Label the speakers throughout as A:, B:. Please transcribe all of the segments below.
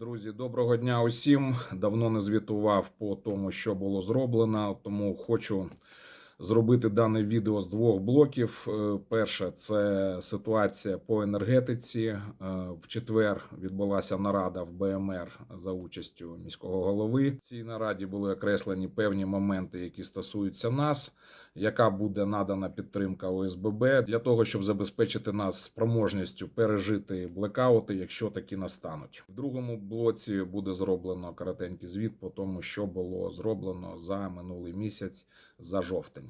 A: Друзі, доброго дня усім. Давно не звітував по тому, що було зроблено, тому хочу зробити дане відео з двох блоків. Е, Перше це ситуація по енергетиці. Е, В четвер відбулася нарада в БМР за участю міського голови. В цій нараді були окреслені певні моменти, які стосуються нас. Яка буде надана підтримка ОСББ для того, щоб забезпечити нас спроможністю пережити блекаути, якщо такі настануть. В другому блоці буде зроблено коротенький звіт по тому, що було зроблено за минулий місяць за жовтень.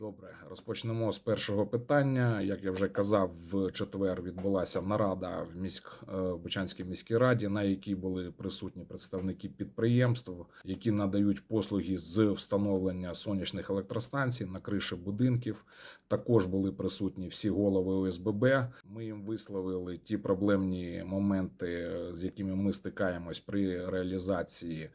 A: Добре, розпочнемо з першого питання. Як я вже казав, в четвер відбулася нарада в міськ е, в Бучанській міській раді, на якій були присутні представники підприємств, які надають послуги з встановлення сонячних електростанцій на криші будинків. Також були присутні всі голови ОСББ. Ми їм висловили ті проблемні моменти, з якими ми стикаємось при реалізації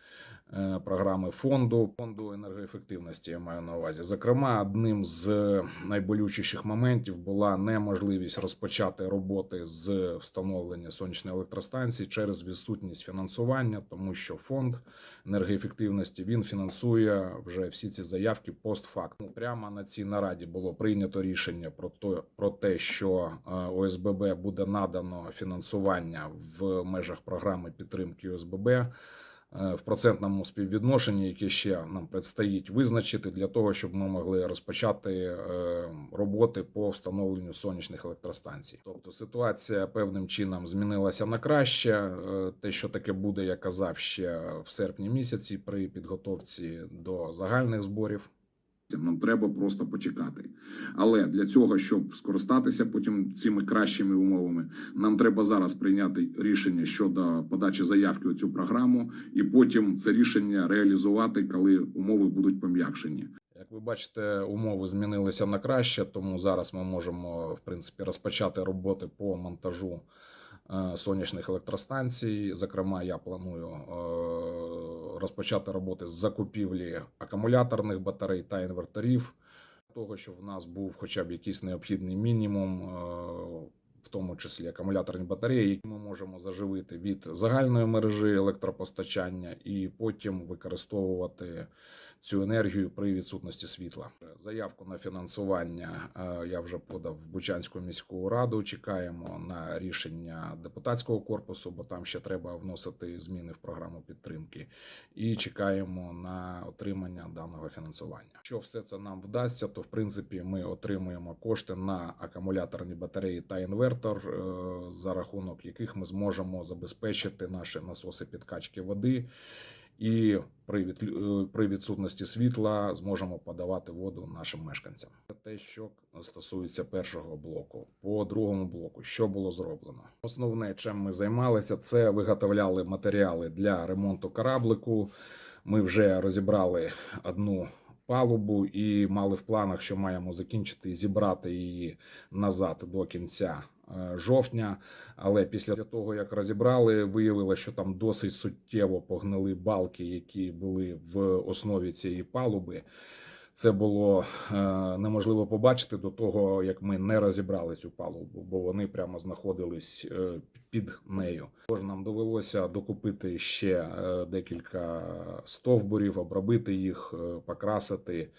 A: е, програми фонду фонду енергоефективності. Я маю на увазі. Зокрема, одним з найболючіших моментів була неможливість розпочати роботи з встановлення сонячної електростанції через відсутність фінансування, тому що фонд енергоефективності він фінансує вже всі ці заявки постфактум. Прямо на цій нараді було прийнято рішення про то про те, що е, ОСББ буде надано фінансування в межах програми підтримки ОСББ в процентному співвідношенні, яке ще нам предстоїть визначити для того, щоб ми могли розпочати е, роботи по встановленню сонячних електростанцій. Тобто ситуація певним чином змінилася на краще. Е, Те, що таке буде, я казав ще в серпні місяці при підготовці до загальних зборів.
B: Нам треба просто почекати. Але для цього, щоб скористатися потім цими кращими умовами, нам треба зараз прийняти рішення щодо подачі заявки у цю програму, і потім це рішення реалізувати, коли умови будуть пом'якшені.
A: Як ви бачите, умови змінилися на краще, тому зараз ми можемо в принципі розпочати роботи по монтажу е, сонячних електростанцій. Зокрема, я планую е, розпочати роботи з закупівлі акумуляторних батарей та інверторів, того, щоб в нас був хоча б якийсь необхідний мінімум. В тому числі акумуляторні батареї, які ми можемо заживити від загальної мережі електропостачання, і потім використовувати цю енергію при відсутності світла. Заявку на фінансування е, я вже подав в Бучанську міську раду. Чекаємо на рішення депутатського корпусу, бо там ще треба вносити зміни в програму підтримки. І чекаємо на отримання даного фінансування. Якщо все це нам вдасться, то в принципі ми отримуємо кошти на акумуляторні батареї та інвертор, е, за рахунок яких ми зможемо забезпечити наші насоси підкачки води і при, е, відсутності світла зможемо подавати воду нашим мешканцям. Те, що стосується першого блоку. По другому блоку, що було зроблено? Основне, чим ми займалися, це виготовляли матеріали для ремонту кораблику. Ми вже розібрали одну. Палубу і мали в планах, що маємо закінчити і зібрати її назад до кінця жовтня. Але після того, як розібрали, виявилося, що там досить суттєво погнили балки, які були в основі цієї палуби. Це було е, неможливо побачити до того, як ми не розібрали цю палубу, бо вони прямо знаходились е, під нею. Тож нам довелося докупити ще е, декілька стовбурів, обробити їх, е, покрасити.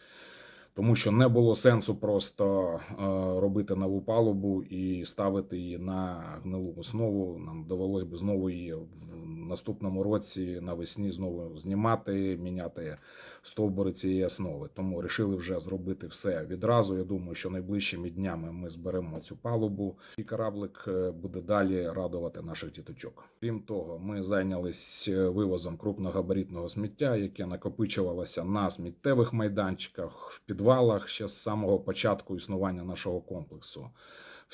A: Тому що не було сенсу просто е, робити нову палубу і ставити її на гнилу основу. Нам довелось би знову її в наступному році навесні знову знімати, міняти стовбури цієї основи. Тому вирішили вже зробити все відразу. Я думаю, що найближчими днями ми зберемо цю палубу, і кораблик е, буде далі радувати наших діточок. Крім того, ми зайнялись е, вивозом крупногабаритного сміття, яке накопичувалося на сміттєвих майданчиках в підвалах ще з самого початку існування нашого комплексу.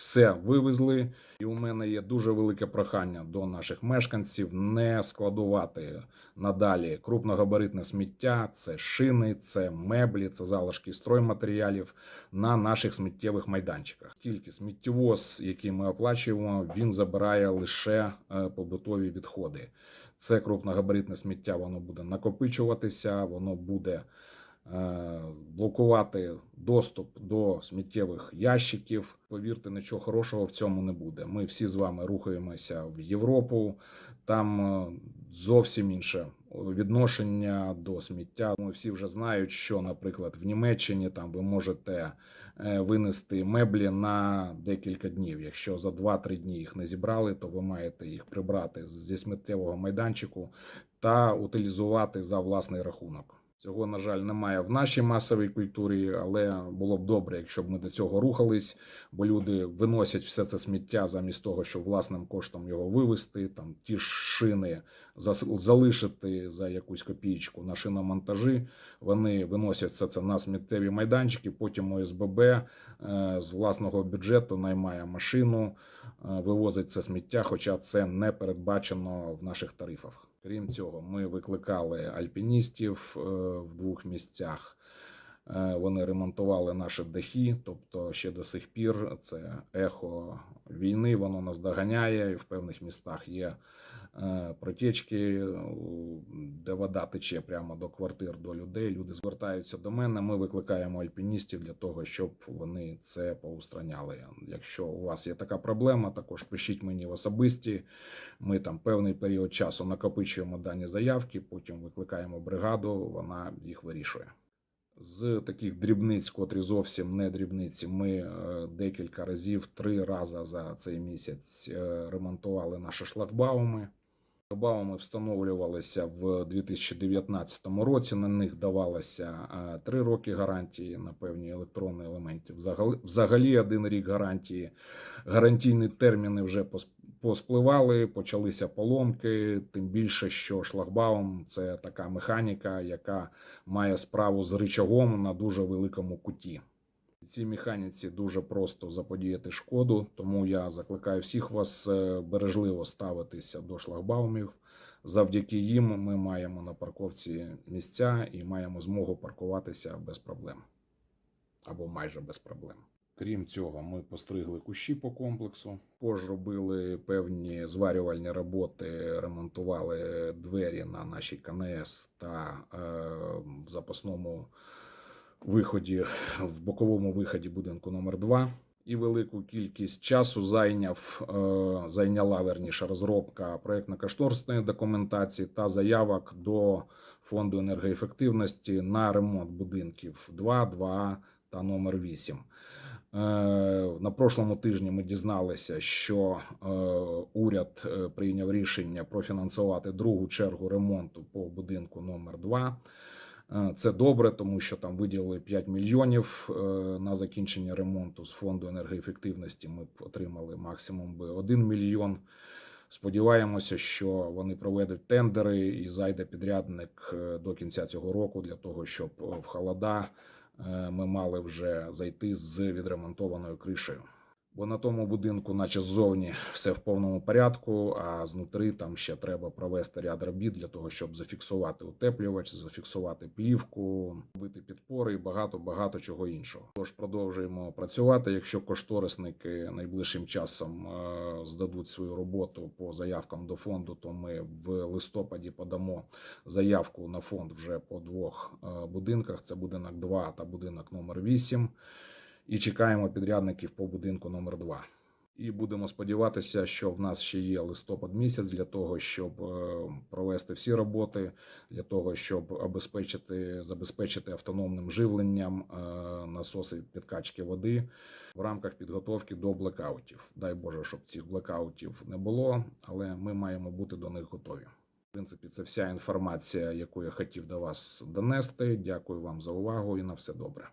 A: Все вивезли, і у мене є дуже велике прохання до наших мешканців не складувати надалі крупногабаритне сміття, це шини, це меблі, це залишки стройматеріалів на наших сміттєвих майданчиках. Тільки сміттєвоз, який ми оплачуємо, він забирає лише е, побутові відходи. Це крупногабаритне сміття, воно буде накопичуватися, воно буде е, блокувати доступ до сміттєвих ящиків. Повірте, нічого хорошого в цьому не буде. Ми всі з вами рухаємося в Європу. Там е, зовсім інше відношення до сміття. Ми всі вже знають, що, наприклад, в Німеччині там ви можете е, винести меблі на декілька днів. Якщо за 2-3 дні їх не зібрали, то ви маєте їх прибрати зі сміттєвого майданчику та утилізувати за власний рахунок. Цього, на жаль, немає в нашій масовій культурі, але було б добре, якщо б ми до цього рухались, бо люди виносять все це сміття замість того, щоб власним коштом його вивезти, там ті ж шини залишити за якусь копійку на шиномонтажі. Вони виносять все це на сміттєві майданчики. Потім ОСББ е, з власного бюджету наймає машину, е, вивозить це сміття, хоча це не передбачено в наших тарифах. Крім цього, ми викликали альпіністів е, в двох місцях. Е, Вони ремонтували наші дахи, тобто ще до сих пір це ехо війни, воно нас доганяє, і в певних містах є е, протічки, де вода тече прямо до квартир, до людей. Люди звертаються до мене. Ми викликаємо альпіністів для того, щоб вони це поустраняли. Якщо у вас є така проблема, також пишіть мені в особисті. Ми там певний період часу накопичуємо дані заявки, потім викликаємо бригаду, вона їх вирішує. З таких дрібниць, котрі зовсім не дрібниці, ми е, декілька разів, три рази за цей місяць е, ремонтували наші шлагбауми. Шлагбауми встановлювалися в 2019 році. На них давалося три роки гарантії на певні електронні елементи. Взагалі, один рік гарантії. Гарантійні терміни вже поспливали, почалися поломки. Тим більше, що шлагбаум це така механіка, яка має справу з рычагом на дуже великому куті. Цій механіці дуже просто заподіяти шкоду, тому я закликаю всіх вас е, бережливо ставитися до шлагбаумів. Завдяки їм ми маємо на парковці місця і маємо змогу паркуватися без проблем або майже без проблем. Крім цього, ми постригли кущі по комплексу. Також робили певні зварювальні роботи, ремонтували двері на нашій КНС та е, в запасному виході, в боковому виході будинку номер 2 І велику кількість часу зайняв, е, зайняла верніше розробка проєктно-кошторисної документації та заявок до фонду енергоефективності на ремонт будинків 2, 2 та номер 8. Е, На прошлому тижні ми дізналися, що е, уряд прийняв рішення профінансувати другу чергу ремонту по будинку номер 2 Е, Це добре, тому що там виділили 5 мільйонів е, на закінчення ремонту з фонду енергоефективності. Ми б отримали максимум би 1 мільйон. Сподіваємося, що вони проведуть тендери і зайде підрядник е, до кінця цього року для того, щоб е, в холода е, ми мали вже зайти з відремонтованою кришею. Бо на тому будинку, наче ззовні, все в повному порядку, а знутри там ще треба провести ряд робіт для того, щоб зафіксувати утеплювач, зафіксувати плівку, робити підпори і багато багато чого іншого. Тож продовжуємо працювати. Якщо кошторисники найближчим часом е, здадуть свою роботу по заявкам до фонду, то ми в листопаді подамо заявку на фонд вже по двох е, будинках: це будинок 2 та будинок номер 8 і чекаємо підрядників по будинку номер 2 І будемо сподіватися, що в нас ще є листопад місяць для того, щоб е, провести всі роботи, для того, щоб обезпечити, забезпечити автономним живленням е, насоси підкачки води в рамках підготовки до блекаутів. Дай Боже, щоб цих блекаутів не було, але ми маємо бути до них готові. В принципі, це вся інформація, яку я хотів до вас донести. Дякую вам за увагу і на все добре.